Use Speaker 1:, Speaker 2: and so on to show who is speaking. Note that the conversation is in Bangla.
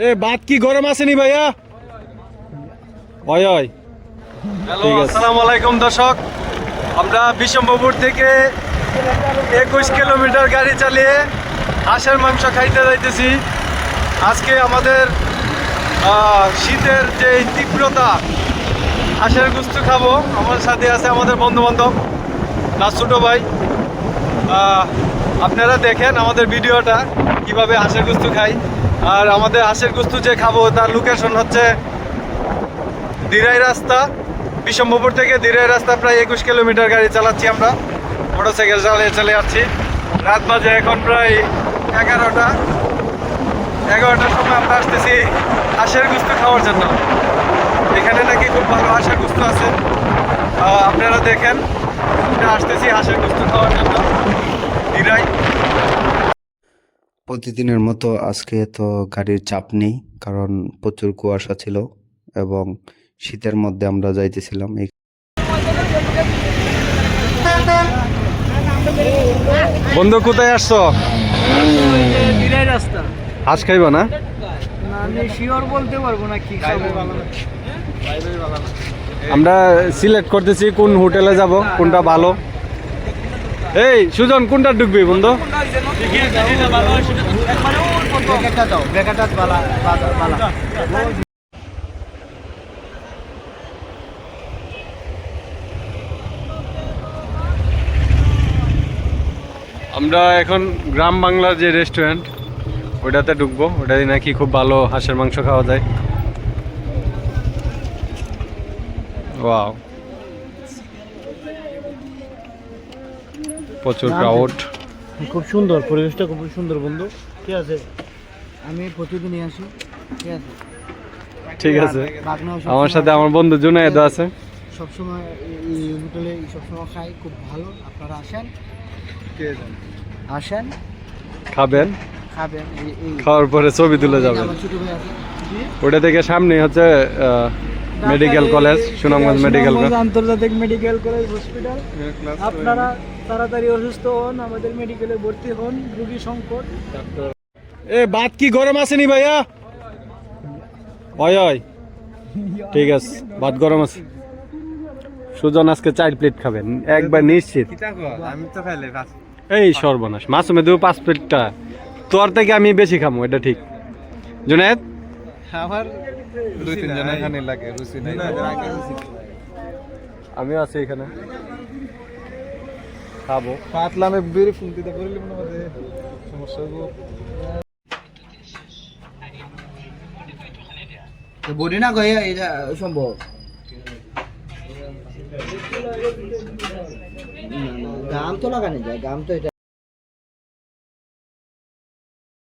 Speaker 1: এ ভাত কি গরম আসেনি ভাইয়া? হয় হয় হ্যালো আসসালামু আলাইকুম দর্শক। আমরা বিশম্বপুর থেকে একুশ কিলোমিটার গাড়ি চালিয়ে হাঁসের মাংস খাইতে যাইতেছি। আজকে আমাদের শীতের যে তীব্রতা হাঁসের গুস্তু খাব। আমার সাথে আছে আমাদের বন্ধু বান্ধব না ছোটো ভাই। আপনারা দেখেন আমাদের ভিডিওটা কীভাবে হাঁসের গুস্তু খাই। আর আমাদের হাঁসের গুস্তু যে খাব, তার লোকেশন হচ্ছে দিরাই রাস্তা বিশম্বপুর থেকে দিরাই রাস্তা, প্রায় একুশ কিলোমিটার গাড়ি চালাচ্ছি আমরা। মোটরসাইকেল চালিয়ে চলে যাচ্ছি রাত বাজে এখন প্রায় এগারোটা। এগারোটার সময় আমরা আসতেছি হাঁসের গুস্তু খাওয়ার জন্য। এখানে নাকি খুব ভালো হাঁসের গুস্তু আছে। আপনারা দেখেন আসতেছি হাঁসের গুস্তু খাওয়ার জন্য দিরাই
Speaker 2: প্রতিদিনের মতো আজকে তো গাড়ির চাপ নেই, কারণ প্রচুর কুয়াশা ছিল এবং শীতের মধ্যে আমরা যাইতেছিলাম।
Speaker 1: বন্ধু, কোথায় আসছো? আজ খাইবা না? আমরা সিলেক্ট করতেছি কোন হোটেলে যাব, কোনটা ভালো। এই, সুজন, কোনটা ঢুকবি বন্ধু? আমরা এখন গ্রাম বাংলার যে রেস্টুরেন্ট ওটাতে ঢুকবো। ওটাতে নাকি খুব ভালো হাঁসের মাংস খাওয়া যায়। ওয়াও প্রচুর ক্রাউড
Speaker 3: খুব সুন্দর পরিবেশটা খুব সুন্দর বন্ধু। ঠিক আছে? আমি প্রতিদিনই আসি ঠিক আছে?
Speaker 1: ঠিক আছে। আমার সাথে আমার বন্ধু জুনায়েদ আছে।
Speaker 3: সবসময় এই হোটেলে সবসময় খাই খুব ভালো। আপনারা আসেন? আসেন?
Speaker 1: খাবেন?
Speaker 3: খাবেন
Speaker 1: খাওয়ার পরে ছবি তুলে যাবেন। ওটা থেকে সামনে হচ্ছে medical college Sunamganj medical
Speaker 3: college আন্তর্জাতিক মেডিকেল কলেজ হসপিটাল আপনারা তাড়াতাড়ি অসুস্থ হন আমাদের মেডিকেলে ভর্তি হন রোগী সংকট
Speaker 1: এ ভাত কি গরম আসেনি ভাইয়া হয় হয় ঠিক আছে ভাত গরম আছে সুজন আজকে চার প্লেট খাবেন একবার নিশ্চিত
Speaker 4: আমি তো খাইলে
Speaker 1: এই সর্বনাশ মাসুমে দেবো পাঁচ প্লেটটা তোর থেকে আমি বেশি খামো এটা ঠিক জুনায়েদ
Speaker 4: আমার দুই তিন জন এখানে লাগে রুচি নাই
Speaker 1: আমিও আছি এখানে খাব।
Speaker 4: পাতলা আমি বেরি দিতে পারলি মনে হয় সমস্যা হব
Speaker 3: বডি না গয়ে এটা সম্ভব? গাম তো লাগানো যায় গাম তো এটা